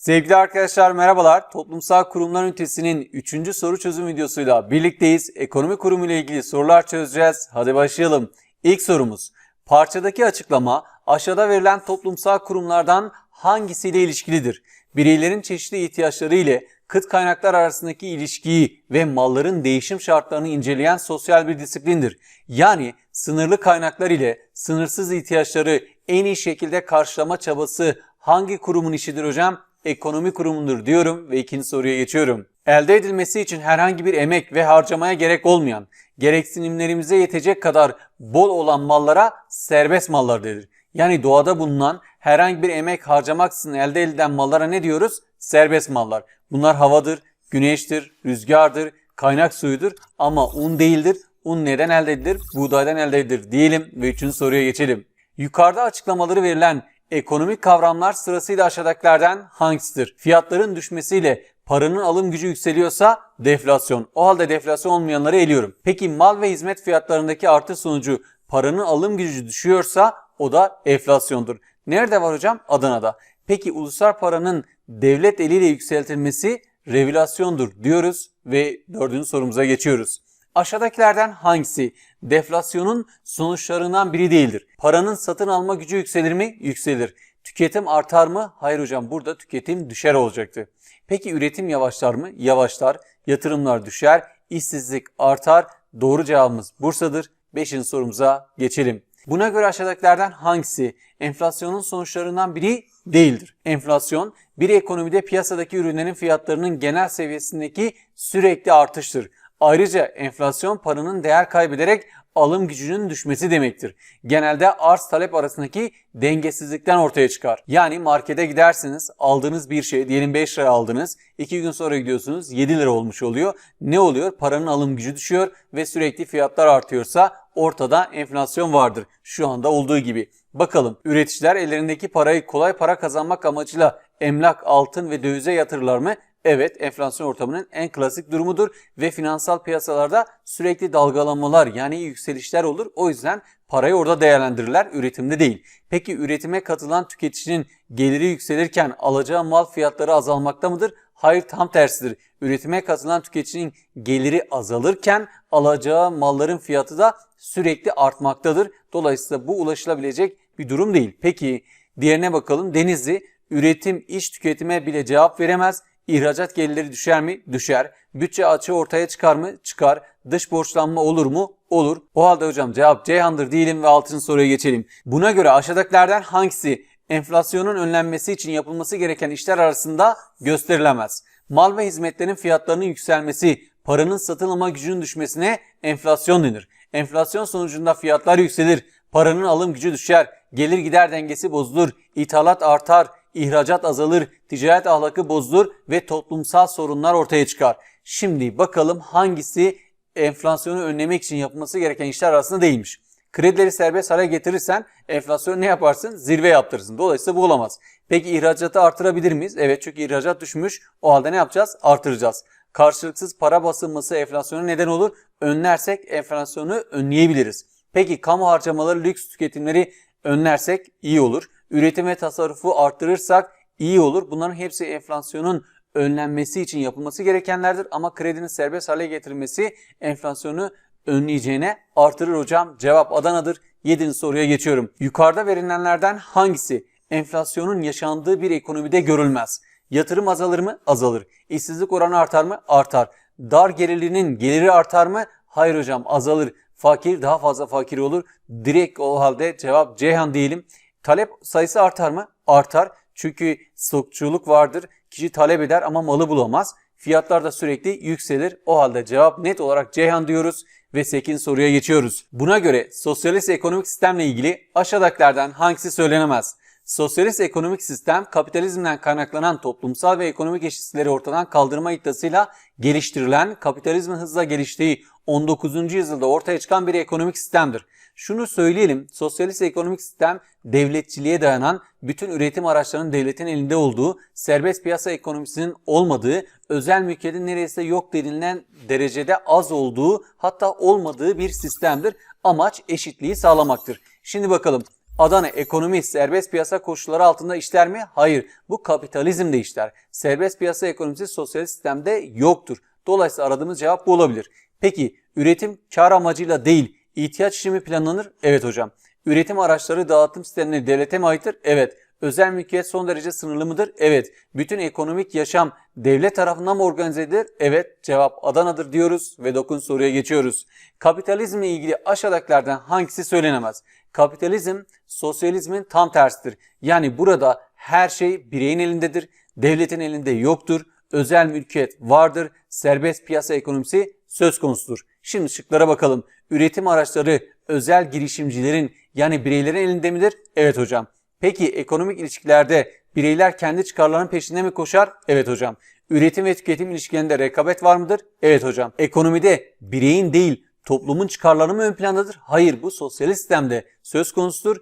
Sevgili arkadaşlar merhabalar. Toplumsal kurumlar ünitesinin 3. soru çözüm videosuyla birlikteyiz. Ekonomi kurumu ile ilgili sorular çözeceğiz. Hadi başlayalım. İlk sorumuz. Parçadaki açıklama aşağıda verilen toplumsal kurumlardan hangisiyle ilişkilidir? Bireylerin çeşitli ihtiyaçları ile kıt kaynaklar arasındaki ilişkiyi ve malların değişim şartlarını inceleyen sosyal bir disiplindir. Yani sınırlı kaynaklar ile sınırsız ihtiyaçları en iyi şekilde karşılama çabası hangi kurumun işidir hocam? Ekonomi kurumundur diyorum ve ikinci soruya geçiyorum. Elde edilmesi için herhangi bir emek ve harcamaya gerek olmayan, gereksinimlerimize yetecek kadar bol olan mallara serbest mallar denir. Yani doğada bulunan herhangi bir emek harcamaksızın elde edilen mallara ne diyoruz? Serbest mallar. Bunlar havadır, güneştir, rüzgardır, kaynak suyudur ama un değildir. Un neden elde edilir? Buğdaydan elde edilir diyelim ve üçüncü soruya geçelim. Yukarıda açıklamaları verilen ekonomik kavramlar sırasıyla aşağıdakilerden hangisidir? Fiyatların düşmesiyle paranın alım gücü yükseliyorsa deflasyon. O halde deflasyon olmayanları eliyorum. Peki mal ve hizmet fiyatlarındaki artış sonucu paranın alım gücü düşüyorsa o da enflasyondur. Nerede var hocam? Adana'da. Peki ulusal paranın devlet eliyle yükseltilmesi revülasyondur diyoruz ve dördüncü sorumuza geçiyoruz. Aşağıdakilerden hangisi deflasyonun sonuçlarından biri değildir? Paranın satın alma gücü yükselir mi? Yükselir. Tüketim artar mı? Hayır hocam burada tüketim düşer olacaktı. Peki üretim yavaşlar mı? Yavaşlar. Yatırımlar düşer. İşsizlik artar. Doğru cevabımız Bursa'dır. Beşinci sorumuza geçelim. Buna göre aşağıdakilerden hangisi enflasyonun sonuçlarından biri değildir? Enflasyon bir ekonomide piyasadaki ürünlerin fiyatlarının genel seviyesindeki sürekli artıştır. Ayrıca enflasyon paranın değer kaybederek alım gücünün düşmesi demektir. Genelde arz talep arasındaki dengesizlikten ortaya çıkar. Yani markete gidersiniz aldığınız bir şey diyelim 5 lira aldınız 2 gün sonra gidiyorsunuz 7 lira olmuş oluyor. Ne oluyor? Paranın alım gücü düşüyor ve sürekli fiyatlar artıyorsa ortada enflasyon vardır. Şu anda olduğu gibi. Bakalım üreticiler ellerindeki parayı kolay para kazanmak amacıyla emlak, altın ve dövize yatırırlar mı? Evet enflasyon ortamının en klasik durumudur ve finansal piyasalarda sürekli dalgalanmalar yani yükselişler olur. O yüzden parayı orada değerlendirirler üretimde değil. Peki üretime katılan tüketicinin geliri yükselirken alacağı mal fiyatları azalmakta mıdır? Hayır tam tersidir. Üretime katılan tüketicinin geliri azalırken alacağı malların fiyatı da sürekli artmaktadır. Dolayısıyla bu ulaşılabilecek bir durum değil. Peki diğerine bakalım. Denizli üretim iş tüketime bile cevap veremez. İhracat gelirleri düşer mi? Düşer. Bütçe açığı ortaya çıkar mı? Çıkar. Dış borçlanma olur mu? Olur. O halde hocam cevap Ceyhan'dır diyelim ve 6. soruya geçelim. Buna göre aşağıdakilerden hangisi enflasyonun önlenmesi için yapılması gereken işler arasında gösterilemez? Mal ve hizmetlerin fiyatlarının yükselmesi, paranın satın alma gücünün düşmesine enflasyon denir. Enflasyon sonucunda fiyatlar yükselir, paranın alım gücü düşer, gelir gider dengesi bozulur, ithalat artar, ihracat azalır, ticaret ahlakı bozulur ve toplumsal sorunlar ortaya çıkar. Şimdi bakalım hangisi enflasyonu önlemek için yapılması gereken işler arasında değilmiş. Kredileri serbest hale getirirsen enflasyonu ne yaparsın? Zirve yaptırırsın. Dolayısıyla bu olamaz. Peki ihracatı artırabilir miyiz? Evet çünkü ihracat düşmüş. O halde ne yapacağız? Artıracağız. Karşılıksız para basılması enflasyona neden olur. Önlersek enflasyonu önleyebiliriz. Peki kamu harcamaları, lüks tüketimleri önlersek iyi olur. Üretim ve tasarrufu arttırırsak iyi olur. Bunların hepsi enflasyonun önlenmesi için yapılması gerekenlerdir. Ama kredinin serbest hale getirilmesi enflasyonu önleyeceğine artırır hocam. Cevap Adana'dır. 7. soruya geçiyorum. Yukarıda verilenlerden hangisi enflasyonun yaşandığı bir ekonomide görülmez? Yatırım azalır mı? Azalır. İşsizlik oranı artar mı? Artar. Dar gelirlinin geliri artar mı? Hayır hocam azalır. Fakir daha fazla fakir olur. Direkt o halde cevap Ceyhan diyelim. Talep sayısı artar mı? Artar. Çünkü stokçuluk vardır. Kişi talep eder ama malı bulamaz. Fiyatlar da sürekli yükselir. O halde cevap net olarak Ceyhan diyoruz ve 8 soruya geçiyoruz. Buna göre sosyalist ekonomik sistemle ilgili aşağıdakilerden hangisi söylenemez? Sosyalist ekonomik sistem kapitalizmden kaynaklanan toplumsal ve ekonomik eşitsizlikleri ortadan kaldırma iddiasıyla geliştirilen kapitalizmin hızla geliştiği 19. yüzyılda ortaya çıkan bir ekonomik sistemdir. Şunu söyleyelim, sosyalist ekonomik sistem devletçiliğe dayanan, bütün üretim araçlarının devletin elinde olduğu, serbest piyasa ekonomisinin olmadığı, özel mülkiyetin neredeyse yok denilen derecede az olduğu, hatta olmadığı bir sistemdir. Amaç eşitliği sağlamaktır. Şimdi bakalım Adana ekonomi serbest piyasa koşulları altında işler mi? Hayır. Bu kapitalizmde işler. Serbest piyasa ekonomisi sosyalist sistemde yoktur. Dolayısıyla aradığımız cevap bu olabilir. Peki üretim kar amacıyla değil ihtiyaç için mi planlanır? Evet hocam. Üretim araçları dağıtım sistemleri devlete mi aittir? Evet. Özel mülkiyet son derece sınırlı mıdır? Evet. Bütün ekonomik yaşam devlet tarafından mı organize edilir? Evet. Cevap Adana'dır diyoruz ve dokun soruya geçiyoruz. Kapitalizmle ilgili aşağıdakilerden hangisi söylenemez? Kapitalizm sosyalizmin tam tersidir. Yani burada her şey bireyin elindedir, devletin elinde yoktur, özel mülkiyet vardır, serbest piyasa ekonomisi söz konusudur. Şimdi şıklara bakalım. Üretim araçları özel girişimcilerin yani bireylerin elinde midir? Evet hocam. Peki ekonomik ilişkilerde bireyler kendi çıkarlarının peşinde mi koşar? Evet hocam. Üretim ve tüketim ilişkilerinde rekabet var mıdır? Evet hocam. Ekonomide bireyin değil toplumun çıkarları mı ön plandadır? Hayır bu sosyalist sistemde söz konusudur.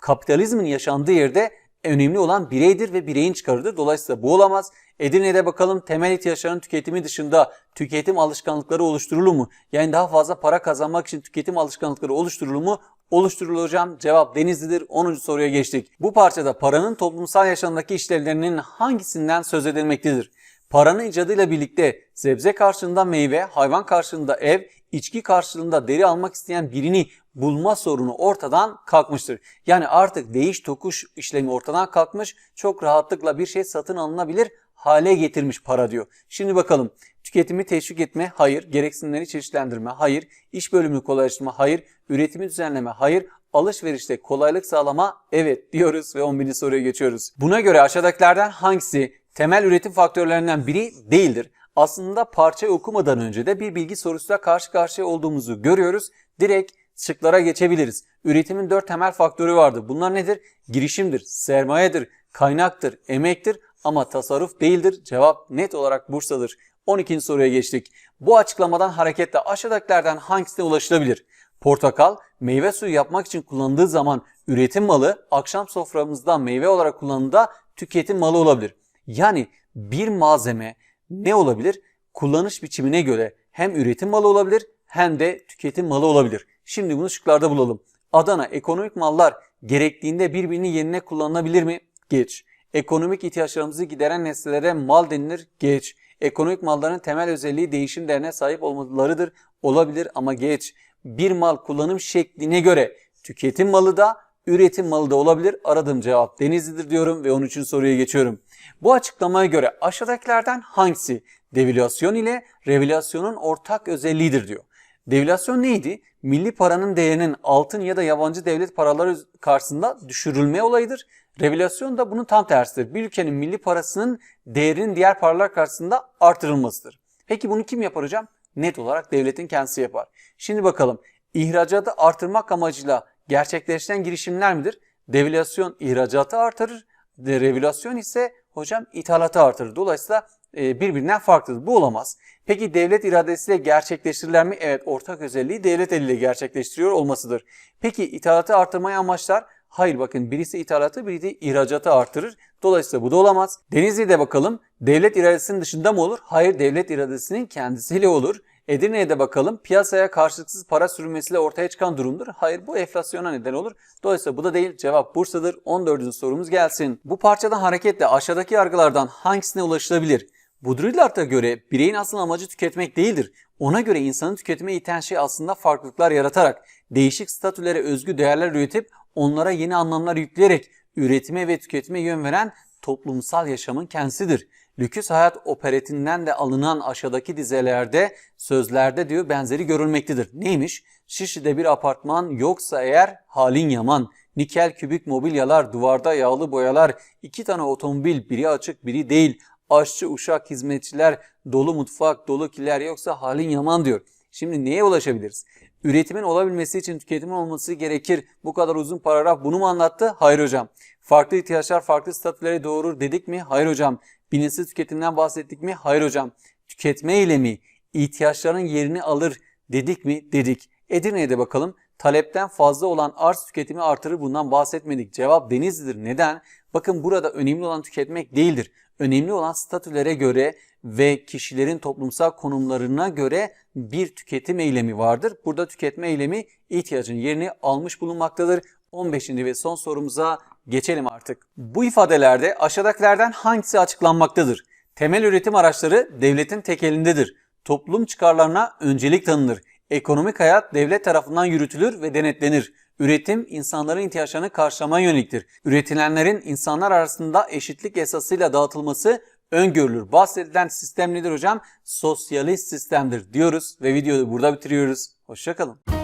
Kapitalizmin yaşandığı yerde önemli olan bireydir ve bireyin çıkarıdır. Dolayısıyla bu olamaz. Edirne'de bakalım temel ihtiyaçların tüketimi dışında tüketim alışkanlıkları oluşturulur mu? Yani daha fazla para kazanmak için tüketim alışkanlıkları oluşturulur mu? Oluşturulur hocam. Cevap Denizli'dir. 10. soruya geçtik. Bu parçada paranın toplumsal yaşamdaki işlevlerinin hangisinden söz edilmektedir? Paranın icadıyla birlikte sebze karşılığında meyve, hayvan karşılığında ev, içki karşılığında deri almak isteyen birini bulma sorunu ortadan kalkmıştır. Yani artık değiş tokuş işlemi ortadan kalkmış, çok rahatlıkla bir şey satın alınabilir hale getirmiş para diyor. Şimdi bakalım tüketimi teşvik etme hayır, gereksinimleri çeşitlendirme hayır, iş bölümünü kolaylaştırma hayır, üretimi düzenleme hayır, alışverişte kolaylık sağlama evet diyoruz ve 11. soruya geçiyoruz. Buna göre aşağıdakilerden hangisi temel üretim faktörlerinden biri değildir? Aslında parçayı okumadan önce de bir bilgi sorusuyla karşı karşıya olduğumuzu görüyoruz. Direkt şıklara geçebiliriz. Üretimin dört temel faktörü vardır. Bunlar nedir? Girişimdir, sermayedir, kaynaktır, emektir ama tasarruf değildir. Cevap net olarak Bursa'dır. 12. soruya geçtik. Bu açıklamadan hareketle aşağıdakilerden hangisine ulaşılabilir? Portakal, meyve suyu yapmak için kullanıldığı zaman üretim malı, akşam soframızda meyve olarak kullanıldığında tüketim malı olabilir. Yani bir malzeme ne olabilir? Kullanış biçimine göre hem üretim malı olabilir hem de tüketim malı olabilir. Şimdi bunu şıklarda bulalım. Adana ekonomik mallar gerektiğinde birbirinin yerine kullanılabilir mi? Geç. Ekonomik ihtiyaçlarımızı gideren nesnelere mal denilir. Geç. Ekonomik malların temel özelliği değişim değerine sahip olmalarıdır. Olabilir ama geç. Bir mal kullanım şekline göre tüketim malı da üretim malı da olabilir. Aradığım cevap Denizli'dir diyorum ve 13. soruya geçiyorum. Bu açıklamaya göre aşağıdakilerden hangisi devalüasyon ile revelasyonun ortak özelliğidir diyor. Devalüasyon neydi? Milli paranın değerinin altın ya da yabancı devlet paraları karşısında düşürülme olayıdır. Revelasyon da bunun tam tersidir. Bir ülkenin milli parasının değerinin diğer paralar karşısında artırılmasıdır. Peki bunu kim yapar hocam? Net olarak devletin kendisi yapar. Şimdi bakalım ihracatı artırmak amacıyla gerçekleştiren girişimler midir? Devalüasyon ihracatı artırır. Revelasyon ise hocam ithalatı artırır. Dolayısıyla e, birbirinden farklıdır. Bu olamaz. Peki devlet iradesiyle gerçekleştirirler mi? Evet ortak özelliği devlet eliyle gerçekleştiriyor olmasıdır. Peki ithalatı artırmayı amaçlar? Hayır bakın birisi ithalatı biri de ihracatı artırır. Dolayısıyla bu da olamaz. Denizli'de bakalım devlet iradesinin dışında mı olur? Hayır devlet iradesinin kendisiyle olur. Edirne'ye de bakalım piyasaya karşılıksız para sürülmesiyle ortaya çıkan durumdur. Hayır bu enflasyona neden olur. Dolayısıyla bu da değil cevap Bursa'dır. 14. sorumuz gelsin. Bu parçadan hareketle aşağıdaki yargılardan hangisine ulaşılabilir? Budrillard'a göre bireyin asıl amacı tüketmek değildir. Ona göre insanı tüketime iten şey aslında farklılıklar yaratarak, değişik statülere özgü değerler üretip onlara yeni anlamlar yükleyerek üretime ve tüketime yön veren toplumsal yaşamın kendisidir. Lüküs Hayat operetinden de alınan aşağıdaki dizelerde, sözlerde diyor benzeri görülmektedir. Neymiş? Şişli'de bir apartman yoksa eğer halin yaman. Nikel kübik mobilyalar, duvarda yağlı boyalar, iki tane otomobil, biri açık biri değil. Aşçı, uşak, hizmetçiler, dolu mutfak, dolu kiler yoksa halin yaman diyor. Şimdi neye ulaşabiliriz? Üretimin olabilmesi için tüketimin olması gerekir. Bu kadar uzun paragraf bunu mu anlattı? Hayır hocam. Farklı ihtiyaçlar farklı statüleri doğurur dedik mi? Hayır hocam. Bilinçsiz tüketimden bahsettik mi? Hayır hocam. Tüketme eylemi ihtiyaçların yerini alır dedik mi? Dedik. Edirne'ye de bakalım. Talepten fazla olan arz tüketimi artırır bundan bahsetmedik. Cevap Denizli'dir. Neden? Bakın burada önemli olan tüketmek değildir. Önemli olan statülere göre ve kişilerin toplumsal konumlarına göre bir tüketim eylemi vardır. Burada tüketme eylemi ihtiyacın yerini almış bulunmaktadır. 15. ve son sorumuza geçelim artık. Bu ifadelerde aşağıdakilerden hangisi açıklanmaktadır? Temel üretim araçları devletin tek elindedir. Toplum çıkarlarına öncelik tanınır. Ekonomik hayat devlet tarafından yürütülür ve denetlenir. Üretim insanların ihtiyaçlarını karşılamaya yöneliktir. Üretilenlerin insanlar arasında eşitlik esasıyla dağıtılması öngörülür. Bahsedilen sistem nedir hocam? Sosyalist sistemdir diyoruz ve videoyu burada bitiriyoruz. Hoşçakalın.